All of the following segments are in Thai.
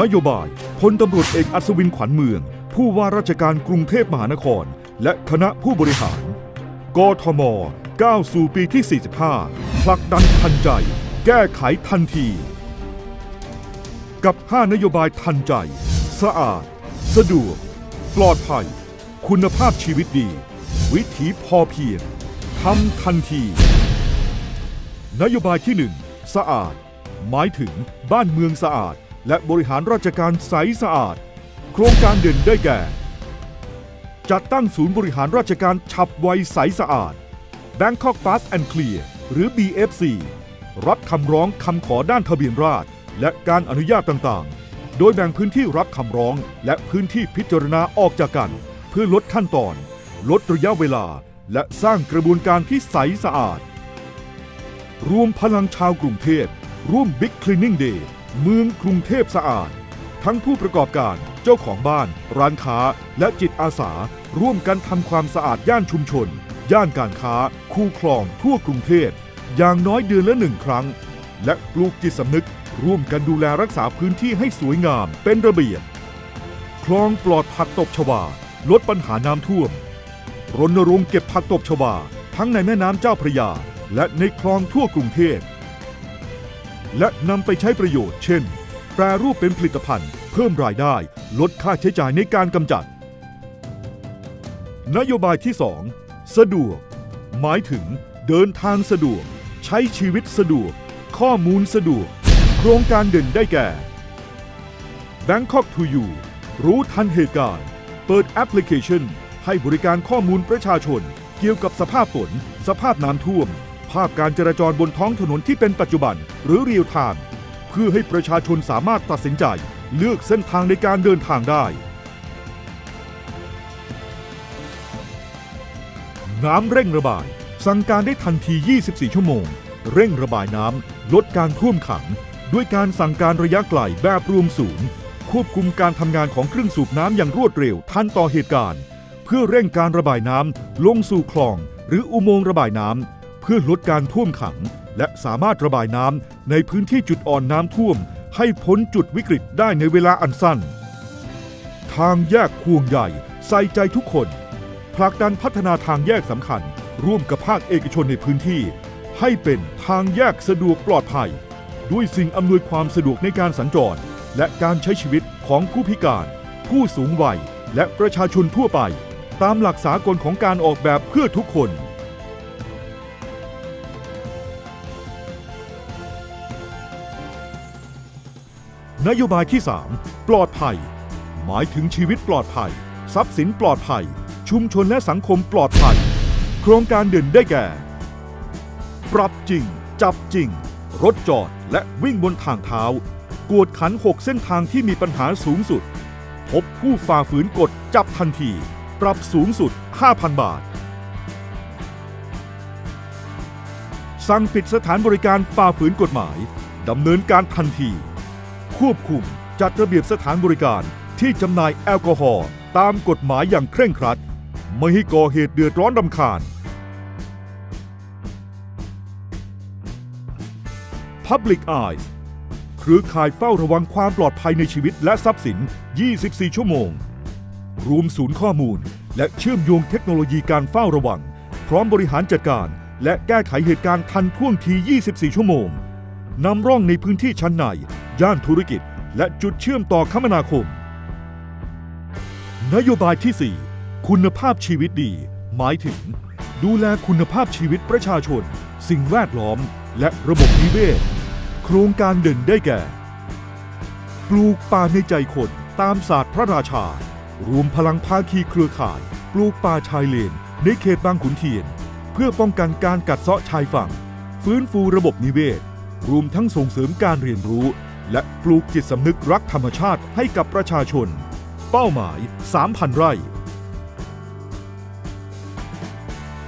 นโยบายพลตำรวจเอกอัศวินขวัญเมือง ผู้ว่าราชการกรุงเทพมหานคร และคณะผู้บริหาร กทมก้าวสู่ปีที่ 45 ผลักดันทันใจ แก้ไขทันที กับ 5 นโยบายทันใจ สะอาด สะดวก ปลอดภัย คุณภาพชีวิตดี วิถีพอเพียงทำทันที นโยบายที่ 1 สะอาด หมายถึงบ้านเมืองสะอาด และบริหารราชการใสสะอาด โครงการเด่นได้แก่ จัดตั้งศูนย์บริหารราชการฉับไวใสสะอาด Bangkok Fast and Clear หรือ BFC รับคำร้องคำขอด้านทะเบียนราษฎรและการอนุญาตต่างๆ โดยแบ่งพื้นที่รับคำร้องและพื้นที่พิจารณาออกจากกัน เพื่อลดขั้นตอน ลดระยะเวลา และสร้างกระบวนการที่ใสสะอาด รวมพลังชาวกรุงเทพร่วม Big Cleaning Day เเมืองกรุงเทพสะอาด ทั้งผู้ประกอบการเจ้าของบ้าน ร้านค้า และจิตอาสา ร่วมกันทำความสะอาดย่านชุมชน ย่านการค้า คูคลองทั่วกรุงเทพอย่างน้อยเดือนละหนึ่งครั้ง และปลูกจิตสำนึก ร่วมกันดูแลรักษาพื้นที่ให้สวยงามเป็นระเบียบคลองปลอดผักตบชวา ลดปัญหาน้ำท่วมรณรงค์เก็บผักตบชวา ทั้งในแม่น้ำเจ้าพระยา และในคลองทั่วกรุงเทพ และนำไปใช้ประโยชน์ เช่น แปรรูปเป็นผลิตภัณฑ์ เพิ่มรายได้ ลดค่าใช้จ่ายในการกำจัด นโยบายที่ 2 สะดวก หมายถึงเดินทางสะดวก ใช้ชีวิตสะดวก ข้อมูลสะดวก โครงการเด่นได้แก่ Bangkok to You รู้ทันเหตุการณ์ เปิดแอปพลิเคชัน ให้บริการข้อมูลประชาชน เกี่ยวกับสภาพฝน สภาพน้ำท่วมาพการจราจรบนท้องถนนที่เป็นปัจจุบัน หรือเรียลไทม์เพื่อให้ประชาชนสามารถตัดสินใจ เลือกเส้นทางในการเดินทางได้ น้ำเร่งระบาย สั่งการได้ทันที 24 ชั่วโมง เร่งระบายน้ำลดการท่วมขัง ด้วยการสั่งการระยะไกลแบบรวมศูนย์ควบคุมการทำงานของเครื่องสูบน้ำอย่างรวดเร็วทันต่อเหตุการณ์ เพื่อเร่งการระบายน้ำลงสู่คลอง หรืออุโมงค์ระบายน้ำ พื่อลดการท่วมขัง และสามารถระบายน้ำในพื้นที่จุดอ่อนน้ำท่วม ให้พ้นจุดวิกฤตได้ในเวลาอันสั้น ทางแยกห่วงใหญ่ใส่ใจทุกคนผลักดันพัฒนาทางแยกสำคัญ ร่วมกับภาคเอกชนในพื้นที่ ให้เป็นทางแยกสะดวกปลอดภัย ด้วยสิ่งอำนวยความสะดวกในการสัญจร และการใช้ชีวิตของผู้พิการ ผู้สูงวัย และประชาชนทั่วไป ตามหลักสากลของการออกแบบเพื่อทุกคน นโยบายที่ 3 ปลอดภัย หมายถึงชีวิตปลอดภัย ทรัพย์สินปลอดภัย ชุมชนและสังคมปลอดภัย โครงการเด่นได้แก่ ปรับจริง จับจริง รถจอดและวิ่งบนทางเท้า กวดขัน 6 เส้นทางที่มีปัญหาสูงสุด พบผู้ฝ่าฝืนกฎจับทันที ปรับสูงสุด 5,000 บาท สั่งปิดสถานบริการฝ่าฝืนกฎหมายดำเนินการทันที ควบคุม จัดระเบียบสถานบริการที่จำหน่ายแอลกอฮอล์ตามกฎหมายอย่างเคร่งครัด ไม่ให้ก่อเหตุเดือดร้อนรำคาญ Public Eyes เครือข่ายเฝ้าระวังความปลอดภัยในชีวิตและทรัพย์สิน 24 ชั่วโมง รวมศูนย์ข้อมูล และเชื่อมโยงเทคโนโลยีการเฝ้าระวัง พร้อมบริหารจัดการ และแก้ไขเหตุการณ์ทันท่วงที 24 ชั่วโมงนำร่องในพื้นที่ชั้นใน ย่านธุรกิจ และจุดเชื่อมต่อคมนาคม นโยบายที่ 4 คุณภาพชีวิตดี หมายถึง ดูแลคุณภาพชีวิตประชาชน สิ่งแวดล้อม และระบบนิเวศ โครงการเด่นได้แก่ ปลูกป่าในใจคนตามศาสตร์พระราชา รวมพลังภาคีเครือข่าย ปลูกป่าชายเลน ในเขตบางขุนเทียน เพื่อป้องกันการกัดเซาะชายฝั่ง ฟื้นฟูระบบนิเวศ รวมทั้งส่งเสริมการเรียนรู้ และปลูกจิตสำนึกรักธรรมชาติให้กับประชาชน เป้าหมาย 3,000 ไร่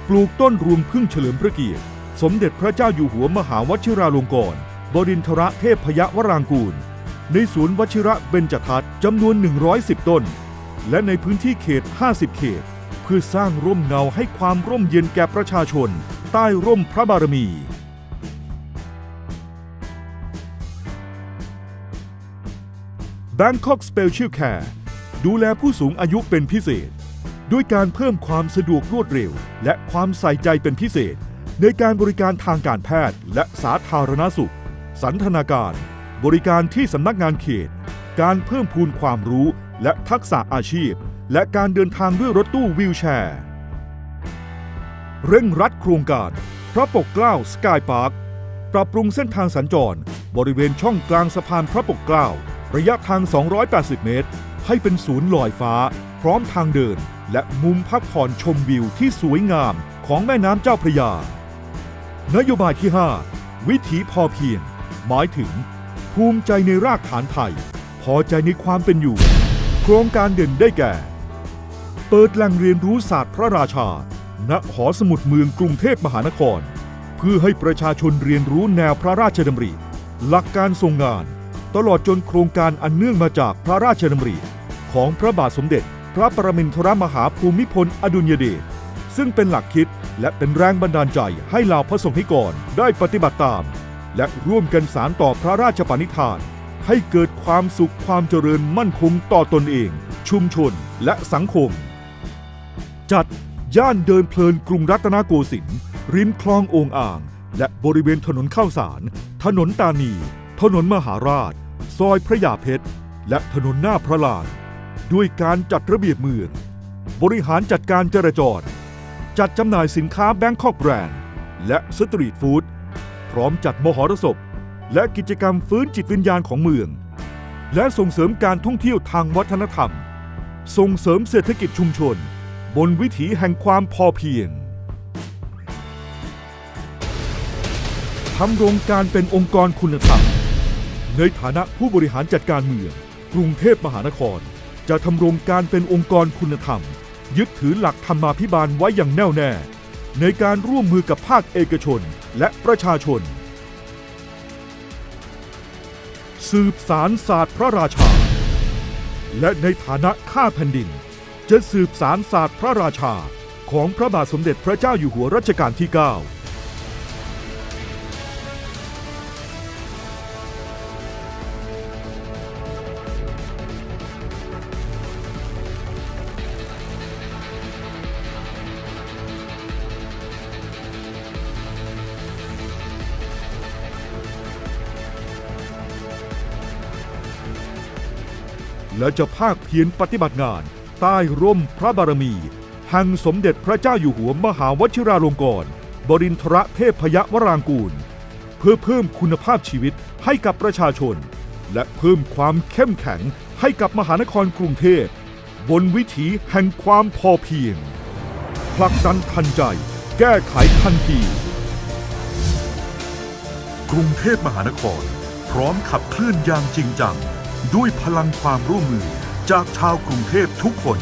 ปลูกต้นรวงพึ่งเฉลิมพระเกียรติ สมเด็จพระเจ้าอยู่หัวมหาวชิราลงกรณบดินทรเทพยวรางกูล ในสวนวชิระเบญจทัศน์จำนวน 110 ต้น และในพื้นที่เขต 50 เขต เพื่อสร้างร่มเงาให้ความร่มเย็นแก่ประชาชน ใต้ร่มพระบารมี Bangkok Special Care ดูแลผู้สูงอายุเป็นพิเศษ ด้วยการเพิ่มความสะดวกรวดเร็ว และความใส่ใจเป็นพิเศษ ในการบริการทางการแพทย์และสาธารณสุข สันทนาการ บริการที่สำนักงานเขต การเพิ่มพูนความรู้และทักษะอาชีพ และการเดินทางด้วยรถตู้วีลแชร์ เร่งรัดโครงการ พระปกเกล้าสกายพาร์คปรับปรุงเส้นทางสัญจร บริเวณช่องกลางสะพานพระปกเกล้า ระยะทาง 280 เมตร ให้เป็นศูนย์ลอยฟ้า พร้อมทางเดิน และมุมพักผ่อนชมวิวที่สวยงามของแม่น้ำเจ้าพระยา นโยบายที่ 5 วิถีพอเพียง หมายถึง ภูมิใจในรากฐานไทย พอใจในความเป็นอยู่ โครงการเด่นได้แก่ เปิดแหล่งเรียนรู้ศาสตร์พระราชา ณ หอสมุดเมืองกรุงเทพมหานคร เพื่อให้ประชาชนเรียนรู้แนวพระราชดำริ หลักการทรงงาน ตลอดจนโครงการอันเนื่องมาจากพระราชดำริ ของพระบาทสมเด็จ พระประมินทรมหาภูมิพลอดุลยเดชซึ่งเป็นหลักคิดและเป็นแรงบันดาลใจให้เหล่าพระสงฆ์นิกรได้ปฏิบัติตาม และร่วมกันสารต่อพระราชปณิธาน ให้เกิดความสุขความเจริญมั่นคงต่อตนเอง ชุมชนและสังคม จัดย่านเดินเพลินกรุงรัตนโกสินทร์ริมคลององอ่าง และบริเวณถนนข้าวสาร ถนนตานี ถนนมหาราช ซอยพระยาเพชร และถนนหน้าพระลาน ด้วยการจัดระเบียบเมือง บริหารจัดการจราจร จัดจำหน่ายสินค้าแบงคอกแบรนด์ และสตรีทฟู้ดพร้อมจัดมหรสพ และกิจกรรมฟื้นจิตวิญญาณของเมือง และส่งเสริมการท่องเที่ยวทางวัฒนธรรม ส่งเสริมเศรษฐกิจชุมชน บนวิถีแห่งความพอเพียงทำโรงการเป็นองค์กรคุณธรรม ในฐานะผู้บริหารจัดการเมือง กรุงเทพมหานคร จะทำรงการเป็นองค์กรคุณธรรม ยึดถือหลักธรรมาภิบาลไว้อย่างแน่วแน่ ในการร่วมมือกับภาคเอกชนและประชาชน สืบสารศาสตร์พระราชา และในฐานะข้าแผ่นดิน จะสืบสารศาสตร์พระราชา ของพระบาทสมเด็จพระเจ้าอยู่หัวรัชกาลที่ 9 และจะภาคเพียรปฏิบัติงาน ใต้ร่มพระบารมีแห่งสมเด็จพระเจ้าอยู่หัวมหาวชิราลงกรณบรินทรเทพยวรางกูล เพื่อเพิ่มคุณภาพชีวิตให้กับประชาชน และเพิ่มความเข้มแข็งให้กับมหานครกรุงเทพ บนวิถีแห่งความพอเพียงผลักดันทันใจ แก้ไขทันที กรุงเทพมหานคร พร้อมขับเคลื่อนอย่างจริงจัง ด้วยพลังความร่วมมือจากชาวกรุงเทพทุกคน